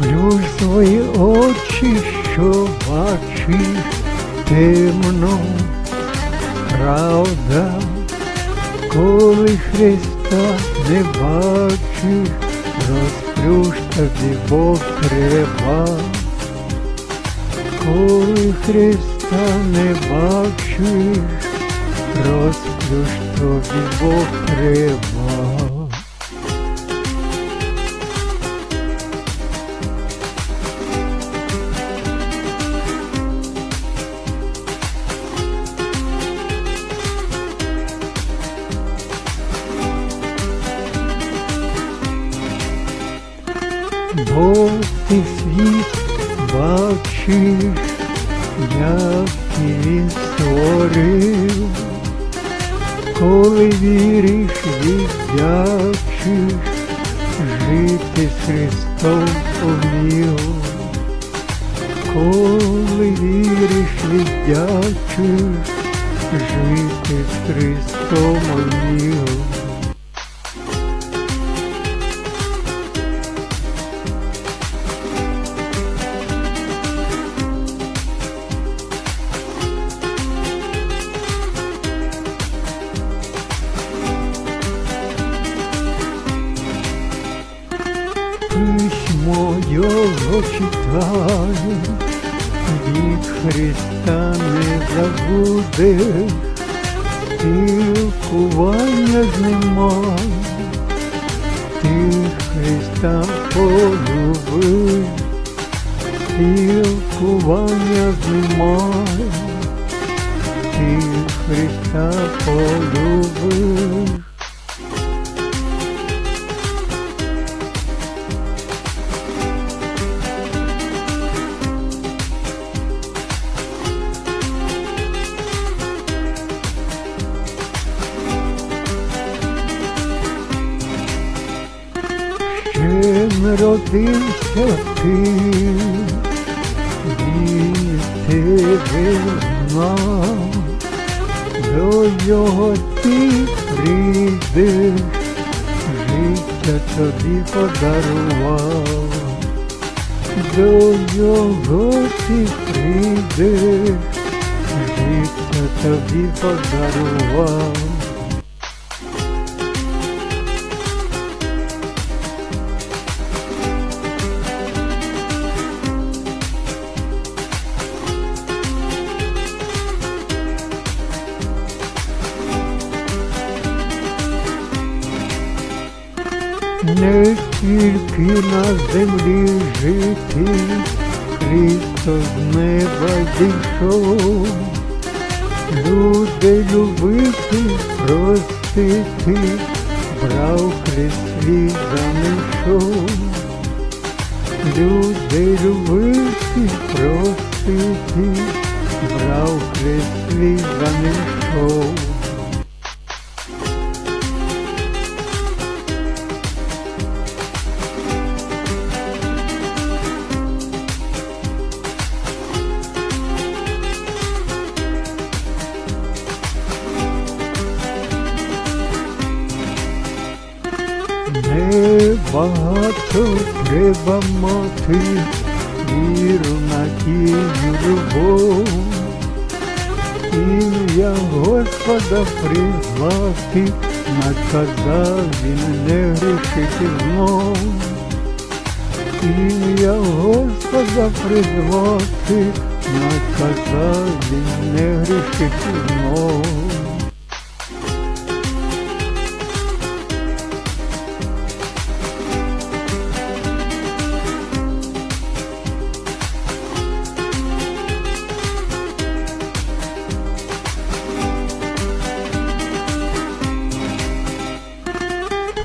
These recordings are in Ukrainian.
Плюс свої очі, що бачиш темно, правда, коли Христа не бачиш, розплющ тобі Бог треба. Коли Христа не бачиш, розплющ тобі Бог треба. Бо ти світ бачиш, як він створив, коли віриш, віддячиш, жити з Христом умів, коли віриш, віддячиш, жити з Христом умів. Його читаю, від Христа не забудеш, спілкування з ним май, ти Христа полюбив, спілкування з ним май, ти Христа полюбив. Народився ти, тебе знав, до його ти прийдеш, життя тобі подарував, до його ти прийдеш, життя тобі подарував. Не тільки на землі жити, Христос з неба зійшов, люди любити, простити, брав свій замішов. Люди любити, простити, брав свій замішов. Небагато треба мати віру, надію, любов, ім'я Господа призвати, наказав він не грішити знов. Ім'я Господа призвати, наказав він не грішити знов.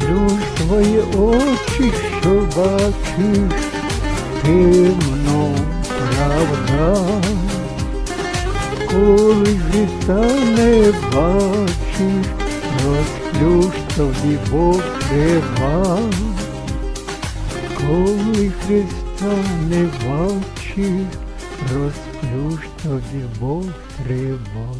Плюс твої очі, що бачиш, темно, правда, коли життя не бачиш, розплющ тобі треба, коли Христа не бачиш, розплющ тобі Бог треба.